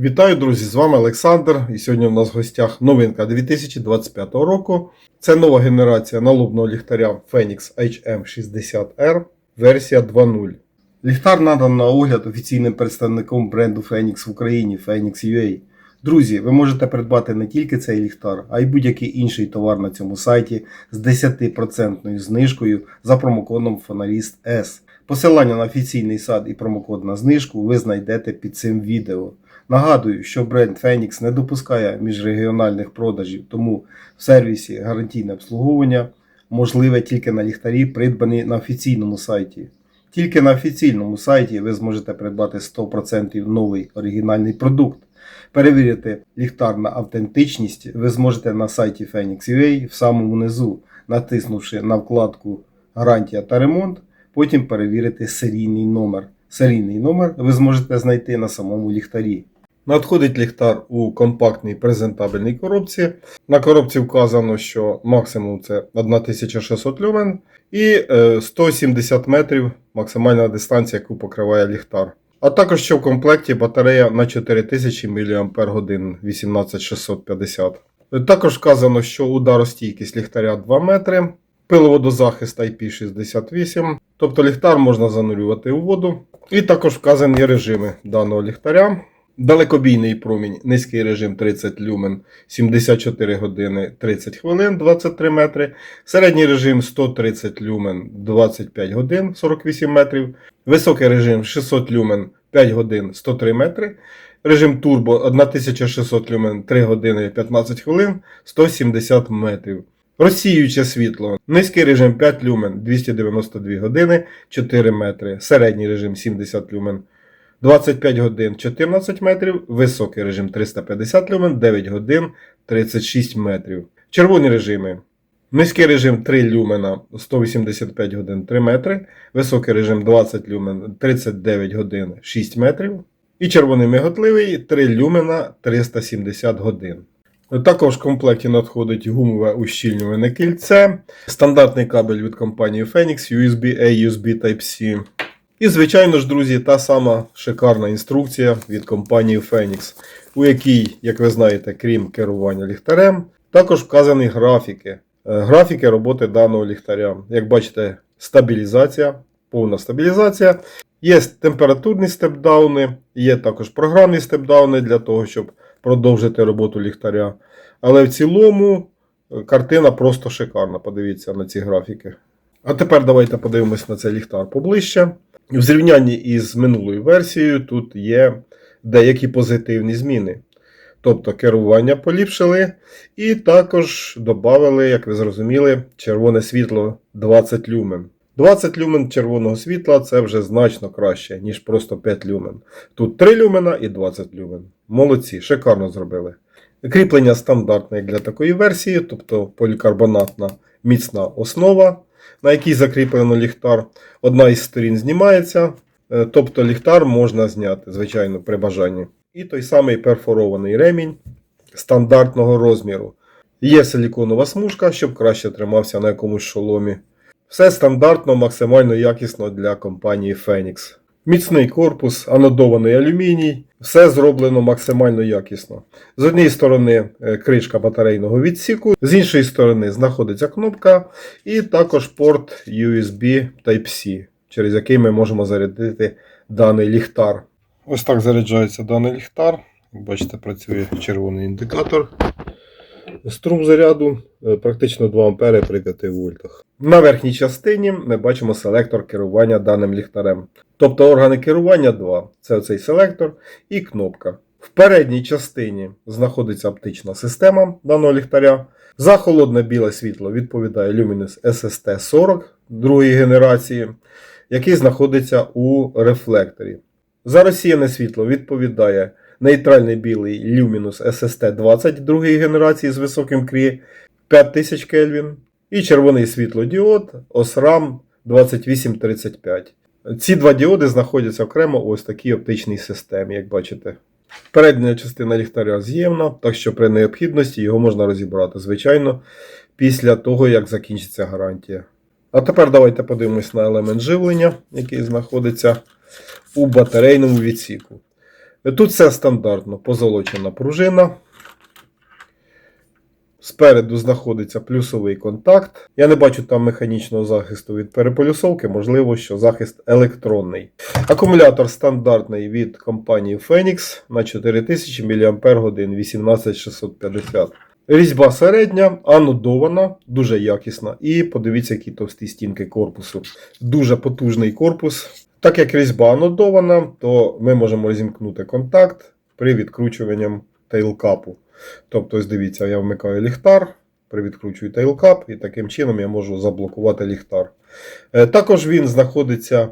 Вітаю, друзі! З вами Олександр. І сьогодні у нас в гостях новинка 2025 року. Це нова генерація налобного ліхтаря Phoenix HM60R версія 2.0. Ліхтар надан на огляд офіційним представником бренду Phoenix в Україні Phoenix UA. Друзі, ви можете придбати не тільки цей ліхтар, а й будь-який інший товар на цьому сайті з 10% знижкою за промокодом Фоналіст S. Посилання на офіційний сайт і промокод на знижку ви знайдете під цим відео. Нагадую, що бренд Phoenix не допускає міжрегіональних продажів, тому в сервісі гарантійне обслуговування можливе тільки на ліхтарі, придбані на офіційному сайті. Тільки на офіційному сайті ви зможете придбати 100% новий оригінальний продукт. Перевірити ліхтар на автентичність ви зможете на сайті Phoenix UA в самому низу, натиснувши на вкладку Гарантія та ремонт, потім перевірити серійний номер. Серійний номер ви зможете знайти на самому ліхтарі. Надходить ліхтар у компактній презентабельній коробці. На коробці вказано, що максимум це 1600 люмен і е, 170 метрів максимальна дистанція, яку покриває ліхтар. А також що в комплекті батарея на 4000 мАч 18650. Також вказано, що ударостійкість ліхтаря 2 метри, пиловодозахист IP68, тобто ліхтар можна занурювати у воду. І також вказані режими даного ліхтаря. Далекобійний промінь, низький режим 30 люмен 74 години 30 хвилин 23 метри. Середній режим 130 люмен 25 годин 48 метрів. Високий режим 600 люмен 5 годин 103 метри. Режим турбо 1600 люмен 3 години 15 хвилин 170 метрів. Розсіююче світло. Низький режим 5 люмен 292 години 4 метри. Середній режим 70 люмен 25 годин 14 метрів. Високий режим 350 люмен 9 годин 36 метрів. Червоні режими. Низький режим 3 люмена 185 годин 3 метри. Високий режим 20 люмен 39 годин 6 метрів. І червоний миготливий 3 люмена 370 годин. Також в комплекті надходить гумове ущільнюване кільце, стандартний кабель від компанії Phoenix USB-A, USB Type-C. І, звичайно ж, друзі, та сама шикарна інструкція від компанії Phoenix, у якій, як ви знаєте, крім керування ліхтарем, також вказані графіки. Е, Графіки роботи даного ліхтаря. Як бачите, стабілізація, повна стабілізація. Є температурні степдауни, є також програмні степдауни для того, щоб продовжити роботу ліхтаря. Але в цілому е, картина просто шикарна. Подивіться на ці графіки. А тепер давайте подивимось на цей ліхтар поближче. В зрівнянні із минулою версією тут є деякі позитивні зміни. Тобто керування поліпшили, і також додали, як ви зрозуміли, червоне світло 20 люмен. 20 люмен червоного світла це вже значно краще, ніж просто 5 люмен. Тут 3 люмена і 20 люмен. Молодці, шикарно зробили. Кріплення стандартне для такої версії, тобто полікарбонатна міцна основа, на якій закріплено ліхтар. Одна із сторін знімається, е, тобто ліхтар можна зняти, звичайно, при бажанні. І той самий перфорований ремінь стандартного розміру. Є силіконова смужка, щоб краще тримався на якомусь шоломі. Все стандартно, максимально якісно для компанії Phoenix. Міцний корпус, анодований алюміній, все зроблено максимально якісно. З однієї сторони е, кришка батарейного відсіку, з іншої сторони знаходиться кнопка, і також порт USB Type-C, через який ми можемо зарядити даний ліхтар. Ось так заряджається даний ліхтар. Бачите, працює червоний індикатор. Струм заряду е, практично 2 А при 5 вольтах. На верхній частині ми бачимо селектор керування даним ліхтарем. Тобто органи керування два. Це цей селектор і кнопка. В передній частині знаходиться оптична система даного ліхтаря. За холодне біле світло відповідає Luminous SST 40 другої генерації, який знаходиться у рефлекторі. За розсіяне світло відповідає нейтральний білий Luminous SST 20 другої генерації з високим крі 5000 Кельвін. І червоний світлодіод OSRAM 2835. Ці два діоди знаходяться окремо ось такій оптичній системі, як бачите. Передня частина ліхтаря з'ємна, так що при необхідності його можна розібрати, звичайно, після того, як закінчиться гарантія. А тепер давайте подивимось на елемент живлення, який знаходиться у батарейному відсіку. Тут все стандартно, позолочена пружина. Спереду знаходиться плюсовий контакт. Я не бачу там механічного захисту від переполюсовки, можливо, що захист електронний. Акумулятор стандартний від компанії Phoenix на 4000 мАч 18650. Різьба середня, анодована, дуже якісна. І подивіться, які товсті стінки корпусу. Дуже потужний корпус. Так як різьба анодована, то ми можемо розімкнути контакт при відкручуванні тейлкапу. Тобто, ось дивіться, я вмикаю ліхтар, при відкручую тейлкап, і таким чином я можу заблокувати ліхтар. Е, Також він знаходиться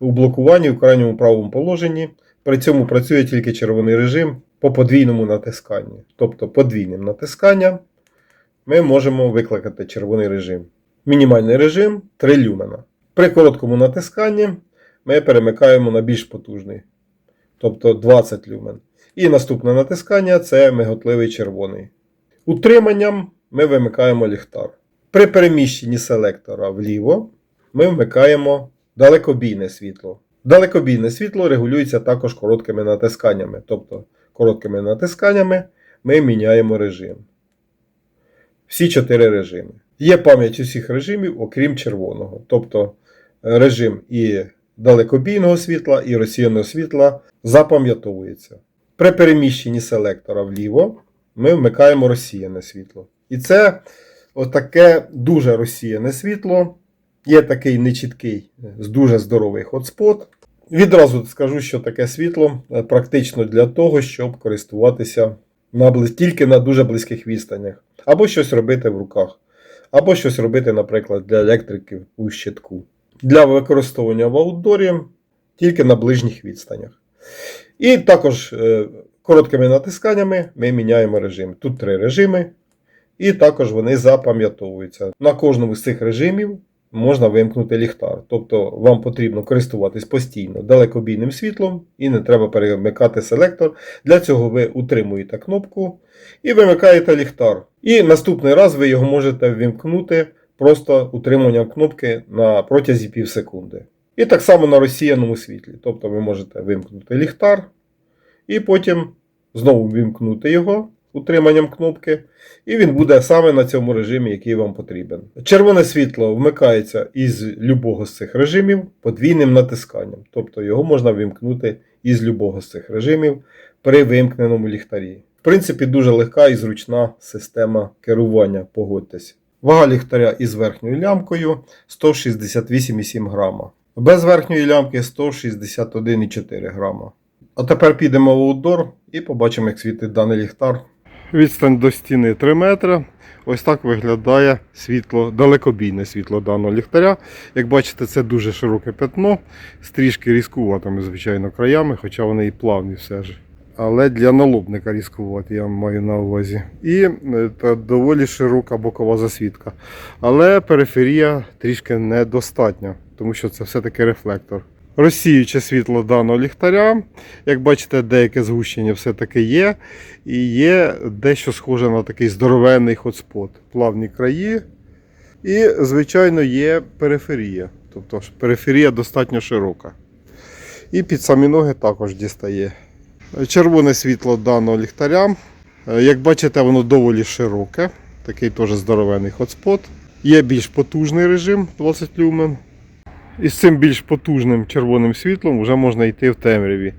у блокуванні у крайньому правому положенні. При цьому працює тільки червоний режим по подвійному натисканні. Тобто подвійним натисканням ми можемо викликати червоний режим. Мінімальний режим 3 люмена. При короткому натисканні ми перемикаємо на більш потужний, тобто 20 люмен. І наступне натискання це миготливий червоний. Утриманням ми вимикаємо ліхтар. При переміщенні селектора вліво ми вмикаємо далекобійне світло. Далекобійне світло регулюється також короткими натисканнями. Тобто короткими натисканнями ми міняємо режим. Всі чотири режими. Є пам'ять усіх режимів, окрім червоного. Тобто режим і далекобійного світла, і розсіяного світла запам'ятовується. При переміщенні селектора вліво ми вмикаємо розсіяне світло. І це отаке дуже розсіяне світло. Є такий нечіткий, дуже здоровий хотспот. Відразу скажу, що таке світло е, практично для того, щоб користуватися на близ... тільки на дуже близьких відстанях, або щось робити в руках, або щось робити, наприклад, для електриків у щитку. Для використовування в аутдорі тільки на ближніх відстанях. І також е, короткими натисканнями ми міняємо режим. Тут три режими, і також вони запам'ятовуються. На кожному з цих режимів можна вимкнути ліхтар. Тобто вам потрібно користуватись постійно далекобійним світлом і не треба перемикати селектор. Для цього ви утримуєте кнопку і вимикаєте ліхтар. І наступний раз ви його можете ввімкнути просто утриманням кнопки на протязі пів секунди. І так само на розсіяному світлі. Тобто ви можете вимкнути ліхтар і потім знову вимкнути його утриманням кнопки, і він буде саме на цьому режимі, який вам потрібен. Червоне світло вмикається із любого з цих режимів подвійним натисканням. Тобто його можна вимкнути із любого з цих режимів при вимкненому ліхтарі. В принципі, дуже легка і зручна система керування, погодьтесь. Вага ліхтаря із верхньою лямкою 168,7 грама. Без верхньої лямки 161,4 грама. А тепер підемо в аутдор і побачимо, як світить даний ліхтар. Відстань до стіни 3 метри. Ось так виглядає світло, далекобійне світло даного ліхтаря. Як бачите, це дуже широке пятно, з трішки різкуватими, звичайно, краями, хоча вони і плавні все ж. Але для налобника різкувати я маю на увазі. І е, та доволі широка бокова засвітка. Але периферія трішки недостатня, тому що це все-таки рефлектор. Розсіюче світло даного ліхтаря. Як бачите, деяке згущення все-таки є. І є дещо схоже на такий здоровенний хотспот. Плавні краї. І, звичайно, є периферія. Тобто периферія достатньо широка. І під самі ноги також дістає. Червоне світло даного ліхтаря. Е, Як бачите, воно доволі широке. Такий теж здоровенний хотспот. Є більш потужний режим 20 люмен. І з цим більш потужним червоним світлом вже можна йти в темряві.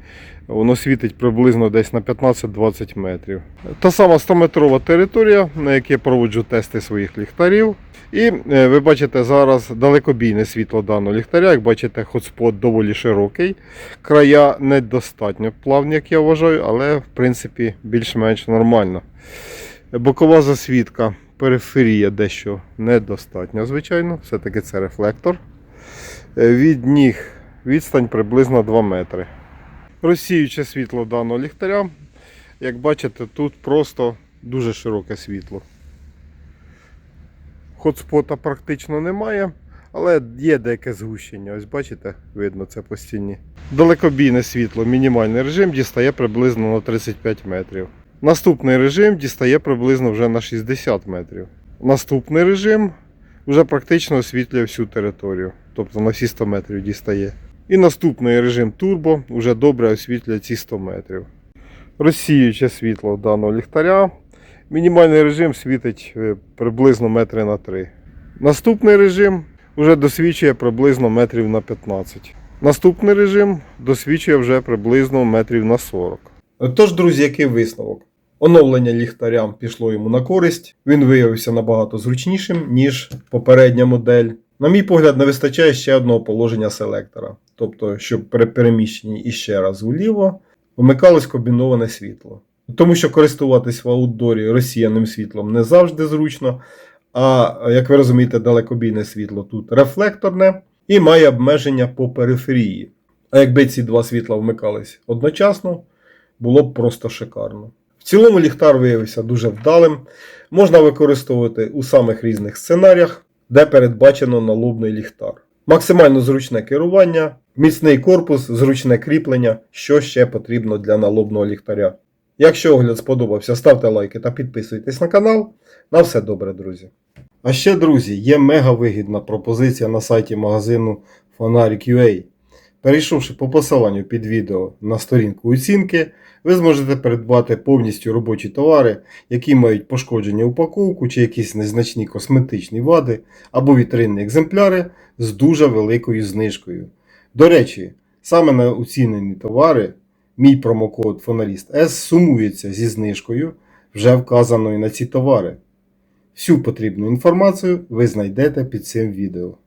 Воно світить приблизно десь на 15-20 метрів. Та сама 100-метрова територія, на якій я проводжу тести своїх ліхтарів. І е, ви бачите зараз далекобійне світло даного ліхтаря. Як бачите, хотспот доволі широкий. Края недостатньо плавні, як я вважаю, але в принципі більш-менш нормально. Бокова засвітка, периферія дещо недостатньо, звичайно. Все-таки це рефлектор. Е, Від ніг відстань приблизно 2 метри. Розсіюче світло даного ліхтаря. Як бачите, тут просто дуже широке світло. Хотспота практично немає, але є деяке згущення. Ось бачите, видно це по стіні. Далекобійне світло, мінімальний режим дістає приблизно на 35 метрів. Наступний режим дістає приблизно вже на 60 метрів. Наступний режим вже практично освітлює всю територію, тобто на всі 100 метрів дістає. І наступний режим турбо вже добре освітлює ці 100 метрів. Розсіююче світло даного ліхтаря. Мінімальний режим світить е, приблизно метри на 3. Наступний режим вже досвідчує приблизно метрів на 15. Наступний режим досвідчує вже приблизно метрів на 40. Тож, друзі, який висновок? Оновлення ліхтарям пішло йому на користь. Він виявився набагато зручнішим, ніж попередня модель. На мій погляд, не вистачає ще одного положення селектора. Тобто, щоб при переміщенні іще раз вліво вмикалось комбіноване світло. Тому що користуватись в аутдорі розсіяним світлом не завжди зручно. А як ви розумієте, далекобійне світло тут рефлекторне і має обмеження по периферії. А якби ці два світла вмикались одночасно, було б просто шикарно. В цілому ліхтар виявився дуже вдалим. Можна використовувати у самих різних сценаріях, де передбачено налобний ліхтар. Максимально зручне керування, міцний корпус, зручне кріплення, що ще потрібно для налобного ліхтаря. Якщо огляд сподобався, ставте лайки та підписуйтесь на канал. На все добре, друзі. А ще, друзі, є мега вигідна пропозиція на сайті магазину Фонарик.ua. Перейшовши по посиланню під відео на сторінку оцінки, ви зможете придбати повністю робочі товари, які мають пошкодження упаковку чи якісь незначні косметичні вади або вітринні екземпляри з дуже великою знижкою. До речі, саме на оцінені товари мій промокод Фоналіст С сумується зі знижкою, вже вказаною на ці товари. Всю потрібну інформацію ви знайдете під цим відео.